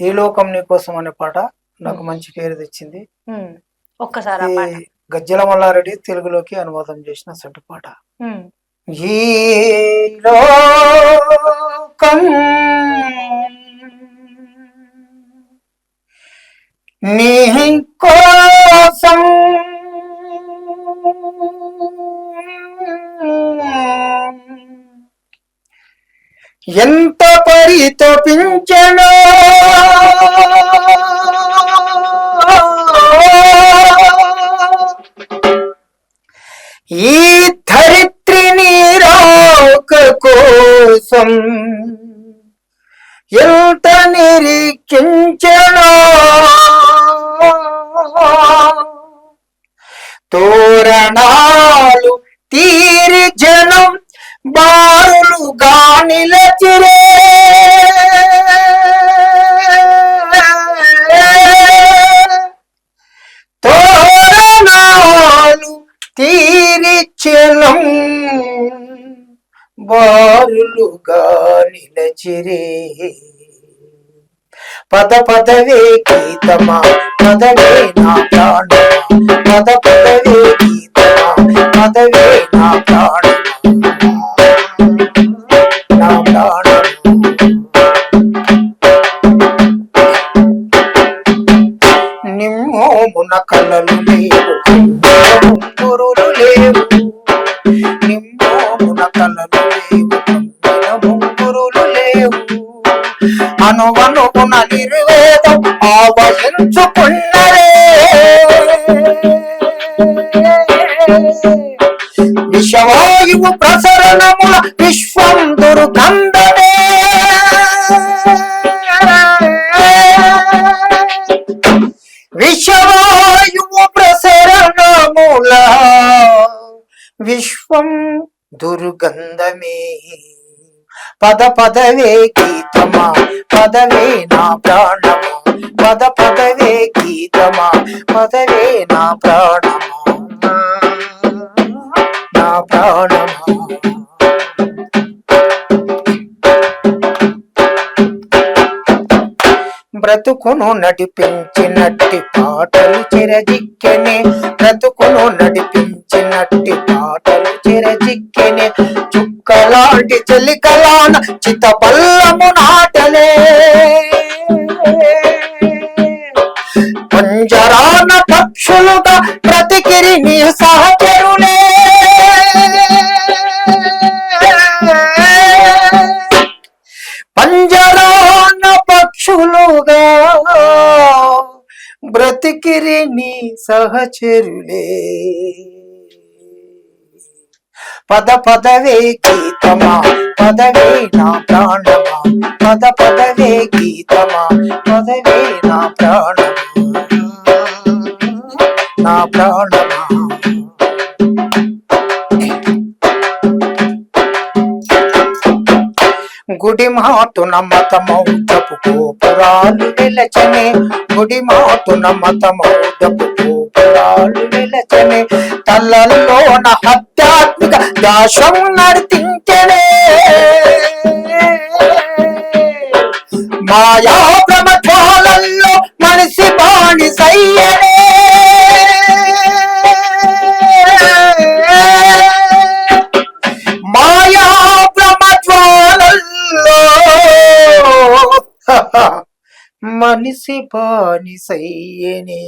ఈ లోకం నీ కోసం అనే పాట నాకు మంచి పేరు తెచ్చింది. ఒక్కసారి గజ్జల మల్లారెడ్డి తెలుగులోకి అనువాదం చేసిన సట్టు పాట. ఈ లోకం నీ కోసం ఎంత పరితపించనో ఈ ధరిత్రిని రాక కోసం ఎంత నిరీక్షించనో. తోరణ బారులుగా నిలచిరే పద పదవే గీతమా పదవే నా ప్రాణమా. పద పదవే గీతమా పదవే నా ప్రాణమా. నా ప్రాణమా. నిమ్మోమున కలలు లేవు. ముంగురులు లేవు అనువనుగుణ నిర్వేదం ఆవహించుకున్నరే విషవాయువు ప్రసరణముల విశ్వం దుర్గంధమే విషవాయువు ప్రసరణముల విశ్వం దుర్గంధమే పద పదవే గీతమా పదవే నా ప్రాణమా. పద పదవే గీతమా పదవే నా ప్రాణమా. నా ప్రాణమా. బ్రతుకును నడిపించినట్టి పాటలు చిరజిక్కెనే బ్రతుకును నడిపించినట్టి పాటలు చిరజిక్కెనే. చుక్కలాంటి చెలికలాన చితపల్లము నాటలే. పంజరాన పక్షులుగా ప్రతికిరి నీ సహచరులే. పంజరాన పక్షులుగా బ్రతికిరి నీ సహచరులే. పద పదవే గీతమా పదవే నా ప్రాణమా. పద పదవే గీతమా పదవే నా ప్రాణమా. నా ప్రాణమా. గుడి మాటున మతమౌటపు గోపురాలు వెలచనే గుడి మాటున మతమౌటపు గోపురాలు వెలచనే తలల్లోన హత్యా దాశం నడిపించనే మాయా ప్రమథాలల్లో మనిషి బాణి సయ్యనే మాయా ప్రమజ్వాలల్లో మనిషి బానిసయ్యనే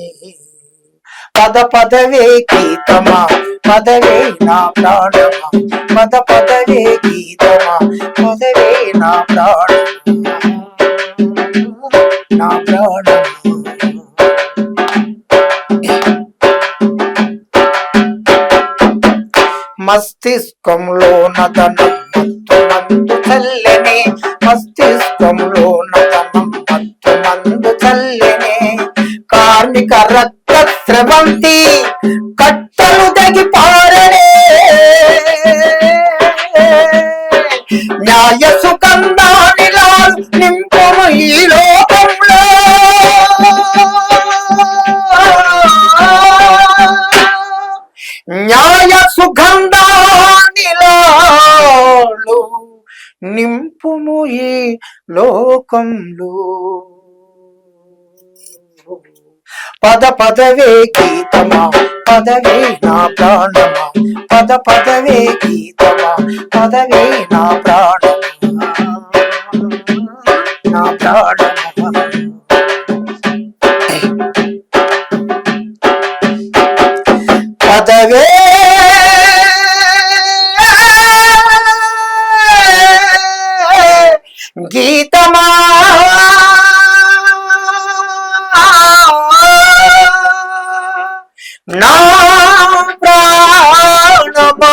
పద పదవే గీతమా పదవే నా ప్రాణమా? పద పదవే గీతమా? పదవే నా ప్రాణమా? నా ప్రాణమా? మస్తిష్కంలో నదనం మత్తు మందు చల్లనే. మస్తిష్కంలో నదనం మత్తు మందు చల్లనే. కార్మిక రక్త స్రవంతి కట్టలు దగి న్యాయ సుగంధానిలాలు నింపును ఈ లోకంలో. న్యాయ సుగంధానిలాలు నింపుము ఈ లోకంలో. పద పదవే గీతమా పదవే నా ప్రాణమా పద పదవే గీతమా పదవే నా ప్రాణ అలాగే. గీతమా. నా ప్రాణమా.